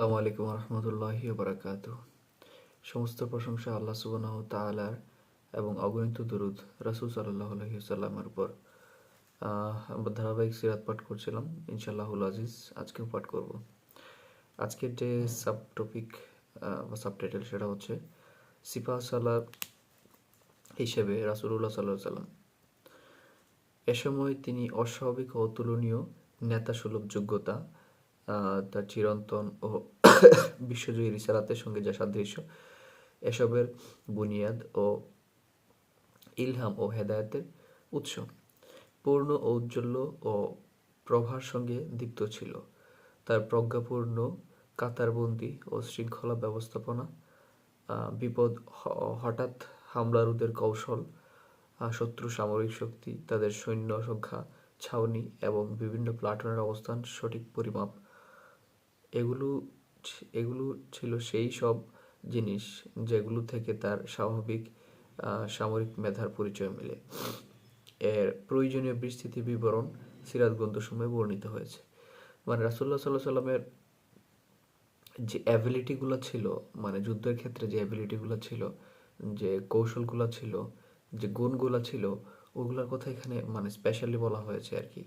আসসালামু আলাইকুম রহমতুল্লাহি বারাকাত সমস্ত প্রশংসা আল্লাহ সুবনাহ তালার এবং অগণিত দুরুদ রাসুল সাল্লাহ আলহিসাল্লামের উপর। আমরা ধারাবাহিক সিরাত পাঠ করছিলাম ইনশাল্লাহুল আজিজ, আজকেও পাঠ করব। আজকের যে সাব টপিক বা সাব টাইটেল সেটা হচ্ছে সিপা সালাহ হিসেবে রাসুল্লাহ সাল্লাহ সাল্লাম এ সময় তিনি অস্বাভাবিক অতুলনীয় নেতা সুলভ যোগ্যতা তার চিরন্তন ও বিশ্বজয়ী রিসালাতের সঙ্গে যা সাদৃশ্য। এসবের বুনিয়াদ ও ইলহাম ও হেদায়েতের উৎস। পূর্ণ ঔজ্জ্বল্য ও প্রভার সঙ্গে দীপ্ত ছিল। তার প্রজ্ঞাপূর্ণ কাতারবন্দি ও শৃঙ্খলা ব্যবস্থাপনা বিপদ হঠাৎ হামলারুদের কৌশল শত্রু সামরিক শক্তি, তাদের সৈন্য সংখ্যা, ছাউনি এবং বিভিন্ন প্লাটুনের অবস্থান সঠিক পরিমাপ এগুলো এগুলো ছিল সেই সব জিনিস যেগুলো থেকে তার স্বাভাবিক সামরিক মেধার পরিচয় মেলে। এর প্রয়োজনীয় বিস্তৃতি বিবরণ সিরাত গ্রন্থসমূহে বর্ণিত হয়েছে। মানে রাসুল্লাহ সাল্লাহ সাল্লামের যে অ্যাবিলিটিগুলো ছিল মানে যুদ্ধের ক্ষেত্রে যে অ্যাবিলিটিগুলো ছিল, যে কৌশলগুলো ছিল, যে গুণগুলো ছিল, ওগুলোর কথা এখানে মানে স্পেশালি বলা হয়েছে আর কি।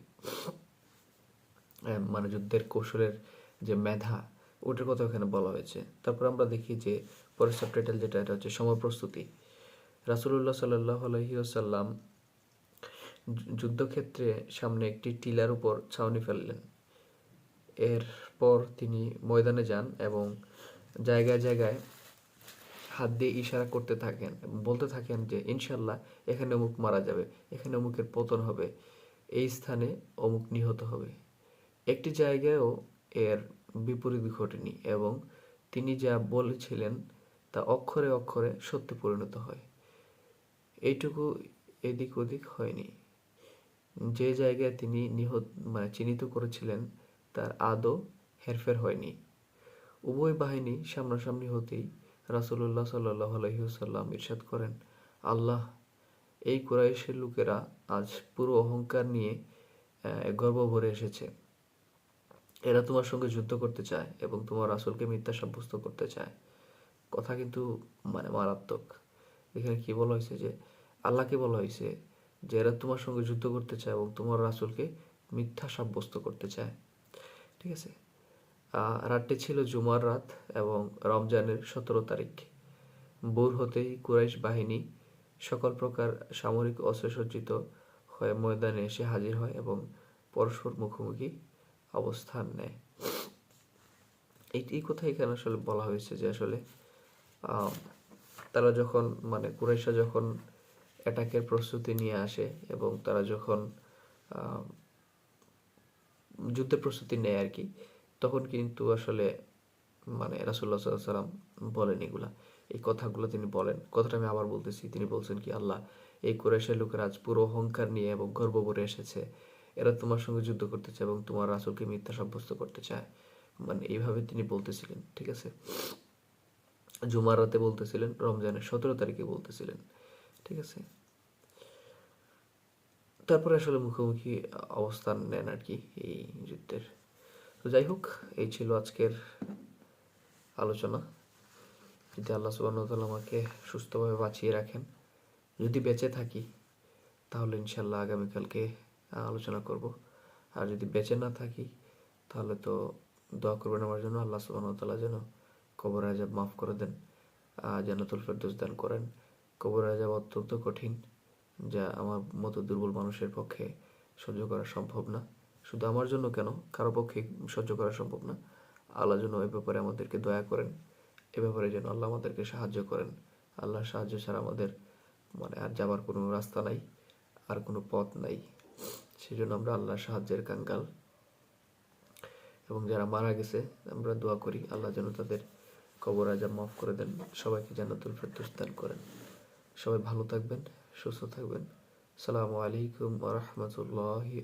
মানে যুদ্ধের কৌশলের যে মেধা, ওটার কথা এখানে বলা হয়েছে। তারপর আমরা দেখি যে পরের সাবটাইটেল যেটা, এটা হচ্ছে সময় প্রস্তুতি। রাসুলুল্লাহ সাল্লাহ আলহিউসাল্লাম যুদ্ধক্ষেত্রে সামনে একটি টিলার উপর ছাউনি ফেললেন। এরপর তিনি ময়দানে যান এবং জায়গায় জায়গায় হাত দিয়ে ইশারা করতে থাকেন, বলতে থাকেন যে ইনশাল্লাহ এখানে অমুক মারা যাবে, এখানে অমুকের পতন হবে। এই স্থানে অমুক নিহত হবে। একটি জায়গায়ও এর বিপরীত ঘটেনি এবং তিনি যা বলেছিলেন তা অক্ষরে অক্ষরে সত্যে পরিণত হয়। এইটুকু এদিক ওদিক হয়নি। যে জায়গায় তিনি নিহত মানে চিহ্নিত করেছিলেন, তার আদৌ হেরফের হয়নি। উভয় বাহিনী সামনাসামনি হতেই রাসুল্লাহ সাল্লাহ আলহিহসাল্লাম ইরশাদ করেন, আল্লাহ, এই কুরাইশের লোকেরা আজ পুরো অহংকার নিয়ে গর্ব ভরে এসেছে। এরা তোমার সঙ্গে যুদ্ধ করতে চায় এবং তোমার রাসুলকে মিথ্যা সাব্যস্ত করতে চায়। কথা কিন্তু মানে মারাত্মক। এখানে কি বলা হয়েছে যে, আল্লাহকে বলা হয়েছে যে, এরা তোমার সঙ্গে যুদ্ধ করতে চায় এবং তোমার রাসুলকে মিথ্যা সাব্যস্ত করতে চায়। ঠিক আছে? রাতটি ছিল জুমার রাত এবং রমজানের সতেরো তারিখ। ভোর হতেই কুরাইশ বাহিনী সকল প্রকার সামরিক অস্ত্রসজ্জিত হয়ে ময়দানে এসে হাজির হয় এবং পরস্পর মুখোমুখি অবস্থান নেয়। এই কথা এখানে আসলে বলা হয়েছে যে আসলে তারা যখন মানে কুরাইশা যখন অ্যাটাকের প্রস্তুতি নিয়ে আসে এবং তারা যখন যুদ্ধের প্রস্তুতি নেয় আর কি, তখন কিন্তু আসলে মানে রাসুল্লাহ সাল্লাম বলেন এগুলা। এই কথাগুলো তিনি বলেন। কথাটা আমি আবার বলতেছি। তিনি বলছেন কি, আল্লাহ, এই কুরাইশের লোকের আজ পুরো অহংকার নিয়ে এবং গর্ব ভরে এসেছে। এরা তোমার সঙ্গে যুদ্ধ করতে চায় এবং তোমার রাসুলকে মিথ্যা সাব্যস্ত করতে চায়। মানে এইভাবে তিনি বলতেছিলেন, ঠিক আছে? জুমার রাতে বলতেছিলেন, রমজানের সতেরো তারিখে বলতেছিলেন, ঠিক আছে? তারপরে আসলে মুখোমুখি অবস্থান নেন আর কি এই যুদ্ধের। তো যাই হোক, এই ছিল আজকের আলোচনা। যদি আল্লাহ সুবাহতাল আমাকে সুস্থভাবে বাঁচিয়ে রাখেন, যদি বেঁচে থাকি, তাহলে ইনশাল্লাহ আগামীকালকে আলোচনা করব। আর যদি বেঁচে না থাকি তাহলে তো দোয়া করবেন আমার জন্য আল্লাহ সুবাহতাল্লাহ যেন কবর আজাব মাফ করে দেন আহ, জান্নাতুল ফেরদৌস দান করেন। কবর আজাব অত্যন্ত কঠিন যা আমার মতো দুর্বল মানুষের পক্ষে সহ্য করা সম্ভব না। শুধু আমার জন্য কেন? কারও পক্ষে সহ্য করা সম্ভব না। আল্লাহ যেন এ ব্যাপারে আমাদেরকে দয়া করেন এ ব্যাপারে যেন আল্লাহ আমাদেরকে সাহায্য করেন। আল্লাহর সাহায্য ছাড়া আমাদের মানে আর যাবার কোনো রাস্তা নাই আর কোনো পথ নাই। সেই জন্য আমরা আল্লাহর সাহায্যের কাঙ্গাল। এবং যারা মারা গেছে, আমরা দোয়া করি আল্লাহ যেন তাদের কবর আজা মাফ করে দেন। সবাইকে জান্নাতুল ফেরদৌস করেন। সবাই ভালো থাকবেন, সুস্থ থাকবেন। সালামু আলাইকুম ওয়া রাহমাতুল্লাহি